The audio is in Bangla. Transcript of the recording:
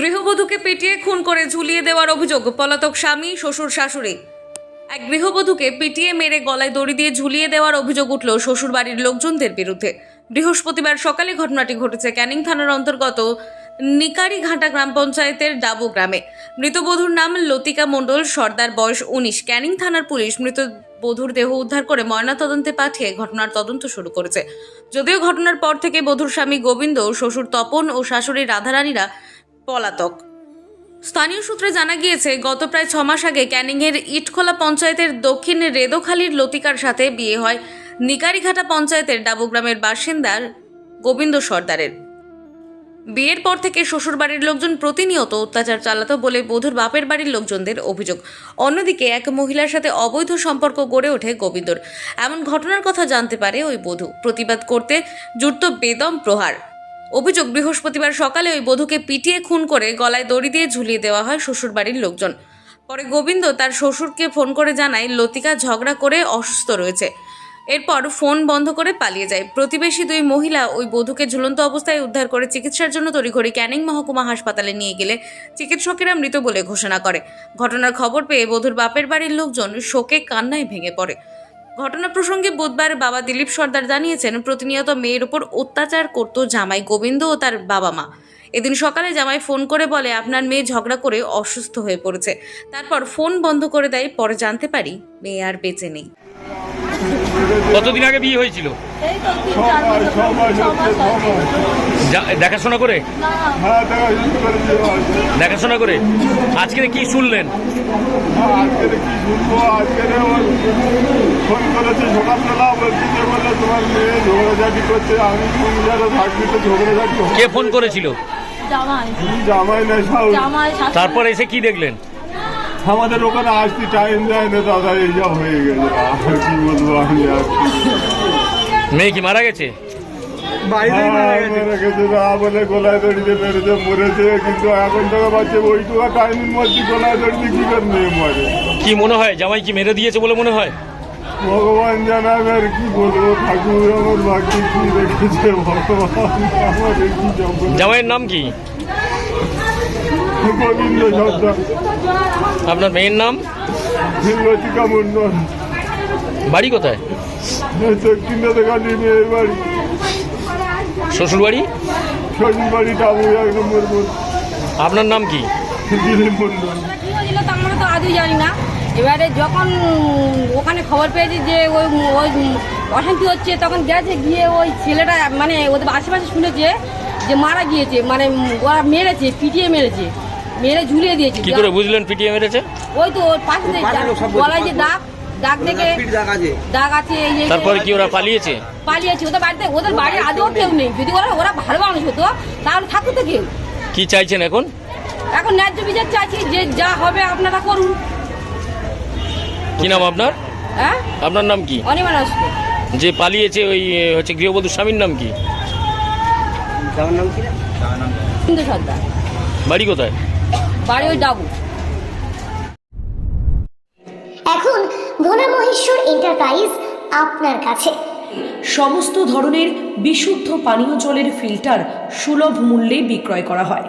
গৃহবধূকে পেটিয়ে খুন করে ঝুলিয়ে দেওয়ার অভিযোগ পলাতক স্বামী, শ্বশুর, শাশুড়ি। এক গৃহবধূকে পিটিয়ে মেরে গলায় দড়ি দিয়ে ঝুলিয়ে দেওয়ার অভিযোগ উঠল শ্বশুর বাড়ির লোকজনদের বিরুদ্ধে। বৃহস্পতিবার সকালে ঘটনাটি ঘটেছে ক্যানিং থানার অন্তর্গত নিকারিঘাটা গ্রাম পঞ্চায়েতের ডাবু গ্রামে। মৃতবধূর নাম লতিকা মণ্ডল, সর্দার বয়স উনিশ। ক্যানিং থানার পুলিশ মৃত বধূর দেহ উদ্ধার করে ময়নাতদন্তে পাঠিয়ে ঘটনার তদন্ত শুরু করেছে। যদিও ঘটনার পর থেকে বধূর স্বামী গোবিন্দ, শ্বশুর তপন ও শাশুড়ি রাধারানীরা পলাতক। স্থানীয় সূত্রে জানা গিয়েছে, গত প্রায় ছ মাস আগে ক্যানিংয়ের ইটখোলা পঞ্চায়েতের দক্ষিণ রেদোখালীর লতিকার সাথে বিয়ে হয় নিকারিঘাটা পঞ্চায়েতের ডাবুগ্রামের বাসিন্দার গোবিন্দ সর্দারের। বিয়ের পর থেকে শ্বশুরবাড়ির লোকজন প্রতিনিয়ত অত্যাচার চালাতো বলে বধূর বাপের বাড়ির লোকজনদের অভিযোগ। অন্যদিকে এক মহিলার সাথে অবৈধ সম্পর্ক গড়ে ওঠে গোবিন্দর। এমন ঘটনার কথা জানতে পারে ওই বধূ। প্রতিবাদ করতে জুটত বেদম প্রহার। অভিযোগ, বৃহস্পতিবার সকালে ওই বধূকে পিটিয়ে খুন করে গলায় দড়ি দিয়ে ঝুলিয়ে দেওয়া হয় শ্বশুরবাড়ির লোকজন। পরে গোবিন্দ তার শ্বশুরকে ফোন করে জানায়, লতিকা ঝগড়া করে অসুস্থ রয়েছে। এরপর ফোন বন্ধ করে পালিয়ে যায়। প্রতিবেশী দুই মহিলা ওই বধূকে ঝুলন্ত অবস্থায় উদ্ধার করে চিকিৎসার জন্য তড়িঘড়ি ক্যানিং মহকুমা হাসপাতালে নিয়ে গেলে চিকিৎসকেরা মৃত বলে ঘোষণা করে। ঘটনার খবর পেয়ে বধূর বাপের বাড়ির লোকজন শোকে কান্নায় ভেঙে পড়ে। ঘটনা প্রসঙ্গে বুধবার বাবা দিলীপ সর্দার জানিয়েছেন, প্রতিনিয়ত মেয়ের উপর অত্যাচার করত জামাই গোবিন্দ ও তার বাবা মা। এদিন সকালে জামাই ফোন করে বলে, আপনার মেয়ে ঝগড়া করে অসুস্থ হয়ে পড়েছে। তারপর ফোন বন্ধ করে দেয়, পরে জানতে পারি মেয়ে আর বেঁচে নেই। কতদিন আগে বিয়ে হয়েছিল? দেখাশোনা করে? না হ্যাঁ দেখাশোনা করে? আজকে কি শুনলেন? ফোন করেছে সকালবেলা বলছি যে বলল তোমার মেয়ে ঝগড়াঝাটি করছে আমি মহিলারা থাকবি তো ঝগড়াঝাটি কে ফোন করেছিল? জামাই। জামাই। তারপর এসে কি দেখলেন? আমাদের ওখানে আসতে টাইম দেয় না দাদা এই যা হয়ে গেছে। আর কি বলব আমি আর মেয়ে কি মারা গেছে? হ্যাঁ, মারা গেছে না বলে গলায় দড়িতে মেরেছে মরেছে কিন্তু এখন থেকে পাচ্ছে ওইটুকু টাইমের মধ্যে গলায় দড়িতে কি করে মেয়ে মরে? কি মনে হয় জামাই কি মেরে দিয়েছে বলে মনে হয়? ভগবান জানাবে আর কি বলব ঠাকুর আমার ভাগ্যে কি রেখেছে ভগবান আমার এই কি জামাইয়ের নাম কি? আপনার মেয়ের নাম? বাড়ি কোথায়? শ্বশুর বাড়ি আপনার নাম কি? আমরা তো আজও জানি না এবারে যখন ওখানে খবর পেয়েছি যে ওই ওই অশান্তি হচ্ছে, তখন গেছে, গিয়ে ওই ছেলেটা মানে ওদের আশেপাশে শুনেছে যে মারা গিয়েছে মানে ওরা মেরেছে, পিটিয়ে মেরেছে। মেরে ঝুলিয়ে দিয়েছে। কি করে বুঝলেন পিটিয়ে মেরেছে? ওই তো ওর পাশে যে গলায় যে দাগ দাগ দেখে দাগ আছে। এই তারপরে কি ওরা পালিয়েছে? পালিয়েছে ওদের বাড়িতে ওদের বাড়ি আদৌ কেউ নেই। যদি ওরা ওরা ভালো মানুষ হতো তাহলে থাকতো তো কেউ। কি চাইছেন এখন? এখন ন্যায্য বিচার চাইছি যে যা হবে আপনারা করুন। কি নাম আপনার? হ্যাঁ? আপনার নাম কি? অনিমান আসবে যে পালিয়েছে ওই হচ্ছে গৃহবধূর স্বামীর নাম কি? হিন্দু সর্দার। বাড়ি কোথায়? বাড়ি ওই ডাবু। এখন ভোলা মহেশ্বর এন্টারপ্রাইজ আপনার কাছে। সমস্ত ধরনের বিশুদ্ধ পানীয় জলের ফিল্টার সুলভ মূল্যে বিক্রয় করা হয়।